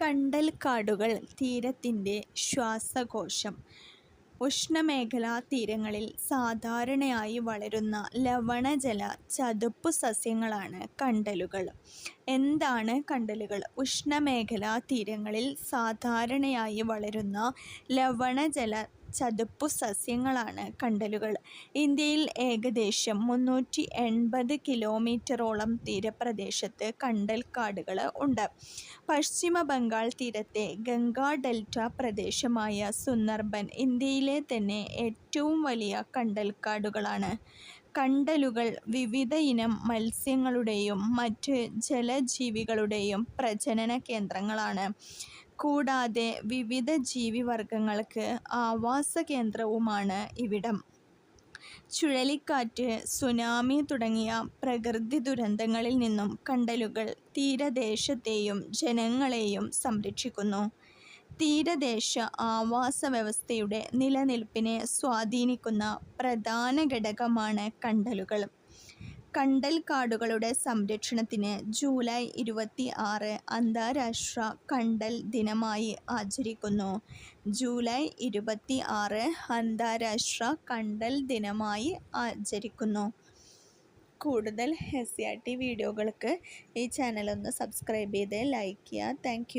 കണ്ടൽക്കാടുകൾ തീരത്തിന്റെ ശ്വാസകോശം. ഉഷ്ണമേഖലാ തീരങ്ങളിൽ സാധാരണയായി വളരുന്ന ലവണജല ചതുപ്പുസസ്യങ്ങളാണ് കണ്ടലുകൾ. എന്താണ് കണ്ടലുകൾ? ഉഷ്ണമേഖലാ തീരങ്ങളിൽ സാധാരണയായി വളരുന്ന ലവണജല ചതുപ്പുസസ്യങ്ങളാണ് കണ്ടലുകൾ. ഇന്ത്യയിൽ ഏകദേശം മുന്നൂറ്റി എൺപത് കിലോമീറ്ററോളം തീരപ്രദേശത്ത് കണ്ടൽ കാടുകൾ ഉണ്ട്. പശ്ചിമ ബംഗാൾ തീരത്തെ ഗംഗാ ഡെൽറ്റ പ്രദേശമായ സുന്ദർബൻ ഇന്ത്യയിലെ തന്നെ ഏറ്റവും വലിയ കണ്ടൽക്കാടുകളാണ്. കണ്ടലുകൾ വിവിധ ഇനം മത്സ്യങ്ങളുടെയും മറ്റ് ജലജീവികളുടെയും പ്രജനനകേന്ദ്രങ്ങളാണ്. കൂടാതെ വിവിധ ജീവിവർഗങ്ങൾക്ക് ആവാസകേന്ദ്രവുമാണ് ഇവിടം. ചുഴലിക്കാറ്റ്, സുനാമി തുടങ്ങിയ പ്രകൃതി ദുരന്തങ്ങളിൽ നിന്നും കണ്ടലുകൾ തീരദേശത്തെയും ജനങ്ങളെയും സംരക്ഷിക്കുന്നു. തീരദേശ ആവാസ വ്യവസ്ഥയുടെ നിലനിൽപ്പിനെ സ്വാധീനിക്കുന്ന പ്രധാന ഘടകമാണ് കണ്ടലുകൾ. കണ്ടൽക്കാടുകളുടെ സംരക്ഷണത്തിന് ജൂലൈ ഇരുപത്തി ആറ് അന്താരാഷ്ട്ര കണ്ടൽ ദിനമായി ആചരിക്കുന്നു. ജൂലൈ ഇരുപത്തി ആറ് അന്താരാഷ്ട്ര കണ്ടൽ ദിനമായി ആചരിക്കുന്നു. കൂടുതൽ എസ്. സി. ആർ. ടി വീഡിയോകൾക്ക് ഈ ചാനലൊന്ന് സബ്സ്ക്രൈബ് ചെയ്ത് ലൈക്ക് ചെയ്യുക. താങ്ക്.